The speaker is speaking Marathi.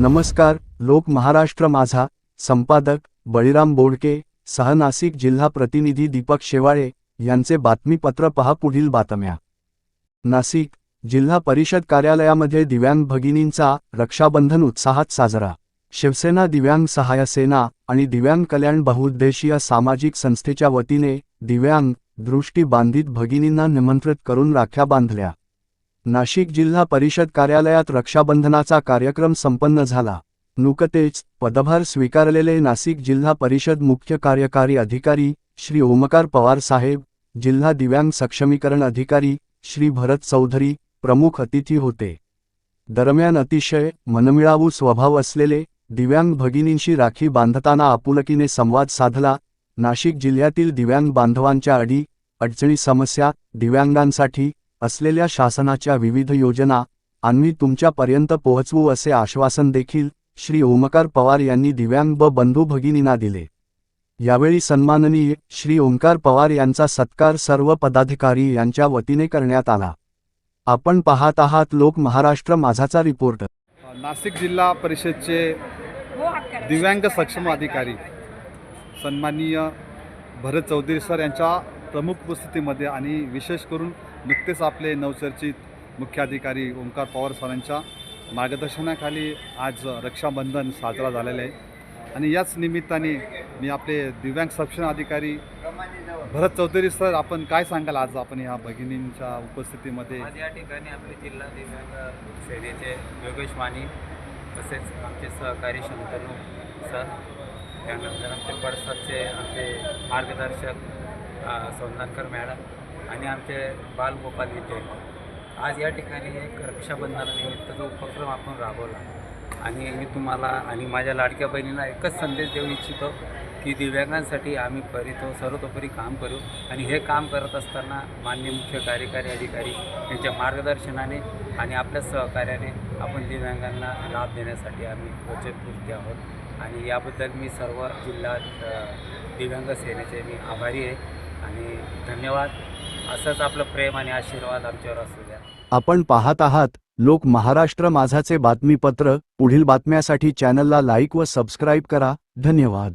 नमस्कार लोक महाराष्ट्र माझा संपादक बळीराम बोडके सहनासिक जिल्हा प्रतिनिधी दीपक शेवाळे यांचे बातमीपत्र पहा पुढील बातम्या. नाशिक जिल्हा परिषद कार्यालयामध्ये दिव्यांग भगिनींचा रक्षाबंधन उत्साहात साजरा. शिवसेना दिव्यांग सहाय्य सेना आणि दिव्यांग कल्याण बहुउद्देशीय सामाजिक संस्थेच्या वतीने दिव्यांग दृष्टी बांधित भगिनींना निमंत्रित करून राख्या बांधल्या. नाशिक जिल्हा परिषद कार्यालयात रक्षाबंधनाचा कार्यक्रम संपन्न झाला. नुकतेच पदभार स्वीकारलेले नाशिक जिल्हा परिषद मुख्य कार्यकारी अधिकारी श्री ओमकार पवार साहेब जिल्हा दिव्यांग सक्षमीकरण अधिकारी श्री भरत चौधरी प्रमुख अतिथी होते. दरम्यान अतिशय मनमिळावू स्वभाव असलेले दिव्यांग भगिनींशी राखी बांधताना आपुलकीने संवाद साधला. नाशिक जिल्ह्यातील दिव्यांग बांधवांच्या अडी अडचणी समस्या दिव्यांगांसाठी असलेल्या शासनाच्या विविध योजना आम्ही तुमच्यापर्यंत पोहोचवू असे आश्वासन देखील श्री ओमकार पवार यांनी दिव्यांग ब बंधू भगिनींना दिले. यावेळी सन्माननीय श्री ओंकार पवार यांचा सत्कार सर्व पदाधिकारी यांच्या वतीने करण्यात आला. आपण पाहत आहात लोक महाराष्ट्र माझाचा रिपोर्ट. नाशिक जिल्हा परिषदचे दिव्यांग सक्षम अधिकारी सन्माननीय भरत चौधरी सर यांच्या प्रमुख उपस्थितीमध्ये आणि विशेष करून नुकतेच आपले नवचर्चित मुख्याधिकारी ओंकार पवार सरांच्या मार्गदर्शनाखाली आज रक्षाबंधन साजरा झालेला आहे. आणि याच निमित्ताने मी आपले दिव्यांग सक्षम अधिकारी भरत चौधरी सर आपण काय सांगाल आज आपण या भगिनींच्या उपस्थितीमध्ये? आज या ठिकाणी आपले जिल्हा दिव्यांग सेनेचे योगेश माने तसेच आमचे सहकारी शंतनू सर त्यानंतर आमचे पडसादचे आमचे मार्गदर्शक अ, मॅडम आणि आमचे बालगोपाल विटे आज या ठिकाणी एक रक्षाबंधनानिमित्त जो उपक्रम आपण राबवला. आणि मी तुम्हाला आणि माझ्या लाडक्या बहिणीला एकच संदेश देऊ इच्छितो की दिव्यांगांसाठी आम्ही परितो सर्वतोपरी काम करू आणि हे काम करत असताना मान्य मुख्य कार्यकारी अधिकारी यांच्या मार्गदर्शनाने आणि आपल्या सहकार्याने आपण दिव्यांगांना लाभ देण्यासाठी आम्ही वचनपूर्ती आहोत. आणि याबद्दल मी सर्व जिल्हा दिव्यांग सेनेचे मी आभारी आहे. आणि धन्यवाद. असंच आपलं प्रेम आणि आशीर्वाद आमच्यावर असू द्या. आपण पाहत आहात लोक महाराष्ट्र माझाचे बातमीपत्र. पुढील बातम्यासाठी चॅनलला लाईक व सबस्क्राईब करा. धन्यवाद.